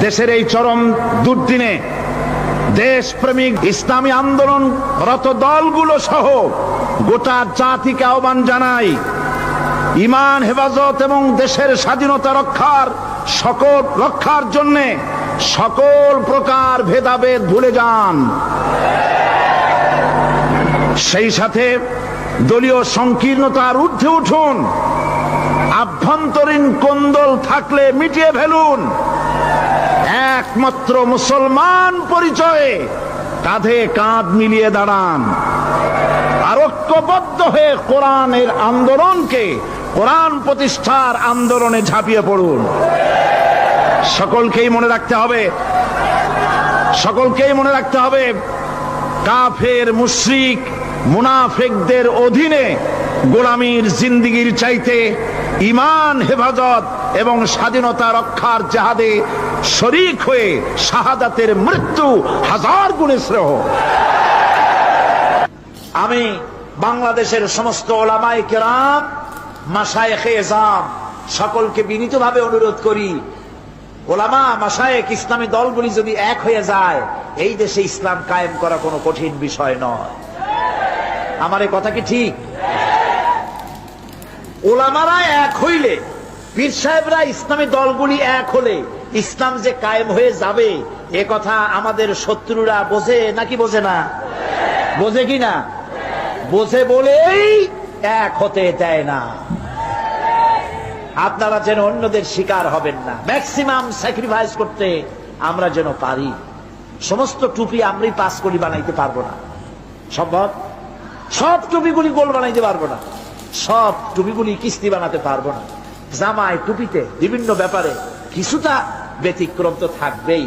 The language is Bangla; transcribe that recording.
দেশের এই চরম দুর্দিনে দেশপ্রেমিক ইসলামী আন্দোলন রত দলগুলো সহ গোটা জাতিকে আহ্বান জানাই। ইমান, হেফাজত এবং দেশের স্বাধীনতা রক্ষার সকল রক্ষার জন্যে সকল প্রকার ভেদাভেদ ভুলে যান। সেই সাথে দলীয় সংকীর্ণতার ঊর্ধ্বে উঠুন। আভ্যন্তরীণ কোন্দল থাকলে মিটিয়ে ফেলুন। একমাত্র মুসলমান পরিচয়ে কাঁধে কাঁধ মিলিয়ে দাঁড়ান। আর ঐক্যবদ্ধ হয়ে কোরআনের আন্দোলনকে, কোরআন প্রতিষ্ঠার আন্দোলনে ঝাঁপিয়ে পড়ুন। সকলকেই মনে রাখতে হবে, সকলকেই মনে রাখতে হবে, কাফের, মুশ্রিক, মুনাফেকদের অধীনে গোলামীর জিন্দিগির চাইতে ইমান হেফাজত এবং স্বাধীনতা রক্ষার জাহাদে শরিক হয়ে শাহাদাতের মৃত্যু হাজার গুণে শ্রেয়। আমি বাংলাদেশের সমস্ত ওলামাই কেরাম মাসায়েখে এজাম সকলকে বিনীতভাবে অনুরোধ করি, ওলামা মাসায়েক ইসলামী দলগুলি যদি এক হয়ে যায়, এই দেশে ইসলাম কায়েম করা কোনো কঠিন বিষয় নয়। আমার কথা কি ঠিক? ওলামারা এক হইলে, পীর সাহেবরা ইসলামী দলগুলি এক হলে, ইসলাম যে কায়েম হয়ে যাবে, এ কথা আমাদের শত্রুরা বোঝে নাকি বোঝে না? বোঝে কি না? বোঝে বলেই এক হতে দেয় না। আপনারা যেন অন্যদের শিকার হবেন না। ম্যাক্সিমাম স্যাক্রিফাইস করতে আমরা যেন পারি। সমস্ত টুপি আমরাই পাস করি বানাইতে পারব না। সম্ভব? সব টুপিগুলি গোল বানাইতে পারব না। সব টুপিগুলি কিস্তি বানাতে পারব না। জামায় টুপিতে বিভিন্ন ব্যাপারে কিছুটা ব্যতিক্রম তো থাকবেই।